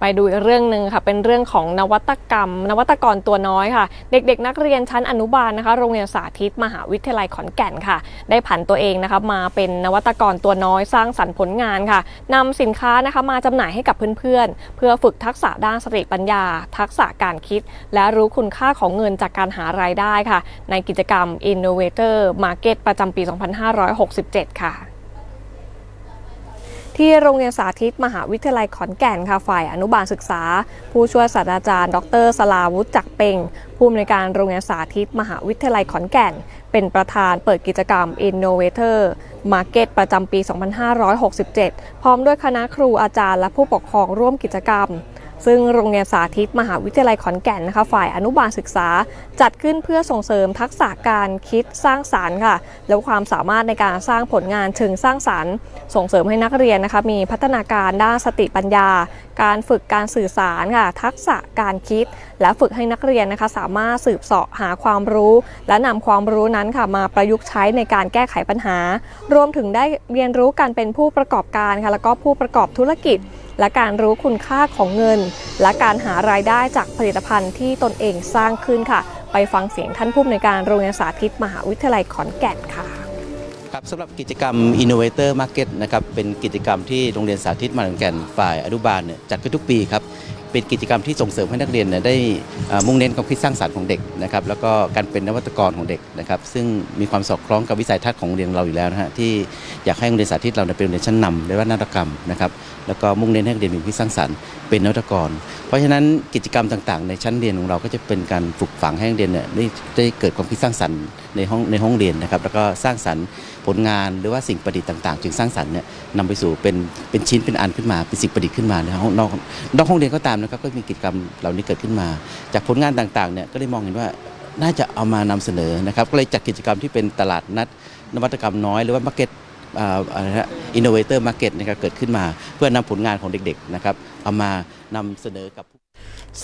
ไปดูอีกเรื่องหนึ่งค่ะ เป็นเรื่องของนวัตกรรม นวัตกรตัวน้อยค่ะ เด็กๆ นักเรียนชั้นอนุบาลนะคะ โรงเรียนสาธิตมหาวิทยาลัยขอนแก่นค่ะ ได้ผันตัวเองนะคะมาเป็นนวัตกรตัวน้อยสร้างสรรค์ผลงานค่ะนำสินค้านะคะมาจำหน่ายให้กับเพื่อนๆ เพื่อฝึกทักษะด้านสติปัญญา ทักษะการคิด และรู้คุณค่าของเงินจากการหารายได้ค่ะ ในกิจกรรม Innovator Market ประจำปี 2567 ค่ะ ที่โรงเรียนสาธิตมหาวิทยาลัยขอนแก่นค่ะฝ่ายอนุบาลศึกษา ผู้ช่วยศาสตราจารย์ ดรสลาวุฒิจักเปงผู้อำนวยการโรงเรียนสาธิตมหาวิทยาลัยขอนแก่น เป็นประธานเปิดกิจกรรม Innovator Market ประจำปี 2567 พร้อมด้วยคณะครูอาจารย์และผู้ปกครองร่วมกิจกรรม ซึ่งโรงเรียนสาธิตมหาวิทยาลัยขอนแก่นนะคะ ฝ่ายอนุบาลศึกษา จัดขึ้นเพื่อส่งเสริมทักษะการคิดสร้างสารรค์ค่ะ และความสามารถในการสร้างผลงานเชิงสร้างสารรค์ ส่งเสริมให้นักเรียนนะคะมีพัฒนาการด้านสติปัญญา การฝึกการสื่อสารค่ะ ทักษะการคิด และฝึกให้นักเรียนนะคะสามารถสืบเสาะหาความรู้ และนำความรู้นั้นค่ะมาประยุกต์ใช้ในการแก้ไขปัญหา รวมถึงได้เรียนรู้การเป็นผู้ประกอบการค่ะแล้วก็ผู้ประกอบธุรกิจ และการรู้คุณค่าของเงิน และการหารายได้จากผลิตภัณฑ์ที่ตนเองสร้างขึ้นค่ะ ไปฟังเสียงท่านผู้อำนวยการโรงเรียนสาธิตมหาวิทยาลัยขอนแก่นค่ะครับสำหรับกิจกรรม Innovator Market นะครับเป็นกิจกรรมที่โรงเรียนสาธิตมหาวิทยาลัยขอนแก่นฝ่ายอนุบาลเนี่ยจัดขึ้นทุกปีครับ เป็นกิจกรรมที่ส่งเสริมให้นักเรียนเนี่ยได้มุ่งเน้นความคิดสร้างสรรค์ของเด็กนะครับแล้วก็การเป็นนวัตกรของเด็กนะครับซึ่งมีความสอดคล้องกับวิสัยทัศน์ของโรงเรียนเราอยู่แล้วนะฮะที่อยากให้โรงเรียนสาธิตเราเป็นโรงเรียนชั้นนำในด้านนวัตกรรมนะครับแล้วก็มุ่งเน้นให้นักเรียนมีความคิดสร้างสรรค์เป็นนวัตกร เพราะฉะนั้นกิจกรรมต่างๆ ในชั้นเรียนของเราก็จะเป็นการฝึกฝังให้นักเรียนเนี่ยได้ได้เกิดความคิดสร้างสรรค์ในห้องในห้องเรียนนะครับแล้วก็สร้างสรรค์ผลงานหรือว่าสิ่งประดิษฐ์ต่างๆ จึงสร้างสรรค์เนี่ยนำไปสู่เป็นเป็นชิ้นเป็นอันขึ้นมาเป็นสิ่งประดิษฐ์ขึ้นมาในห้องนอกนอกห้องเรียนก็ตามนะครับก็มีกิจกรรมเหล่านี้เกิดขึ้นมา จากผลงานต่างๆเนี่ยก็ได้มองเห็นว่าน่าจะเอามานำเสนอนะครับก็เลยจัดกิจกรรมที่เป็นตลาดนัด นวัตกรรมน้อยหรือว่ามาร์เก็ตอินโนเวเตอร์มาร์เก็ตนะครับเกิดขึ้นมาเพื่อนำผลงานของเด็กๆนะครับเอามานำเสนอกับ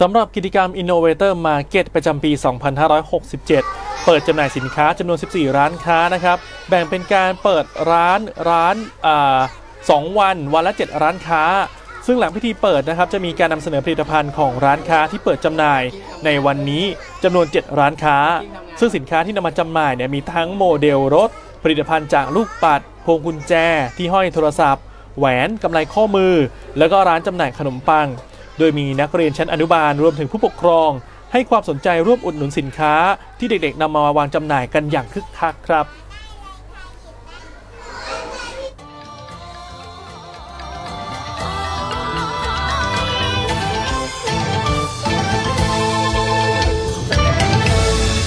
สำหรับกิจกรรม Innovator Market ประจำปี 2567 เปิดจำหน่ายสินค้าจำนวน 14 ร้านค้านะครับ แบ่งเป็นการเปิดร้านร้านสองวันวันละ 7 ร้านค้า ซึ่งหลังพิธีเปิดนะครับจะมีการนำเสนอผลิตภัณฑ์ของร้านค้าที่เปิดจำหน่ายในวันนี้จำนวน 7 ร้านค้า ซึ่งสินค้าที่นำมาจำหน่ายเนี่ยมีทั้งโมเดลรถ ผลิตภัณฑ์จากลูกปัด พวงกุญแจ ที่ห้อยโทรศัพท์ แหวนกำไลข้อมือ แล้วก็ร้านจำหน่ายขนมปัง โดยมีนักเรียนชั้นอนุบาลรวมถึงผู้ปกครอง ให้ความสนใจร่วมอุดหนุนสินค้าที่เด็กๆนำมาวางจำหน่ายกันอย่างคึกคักครับ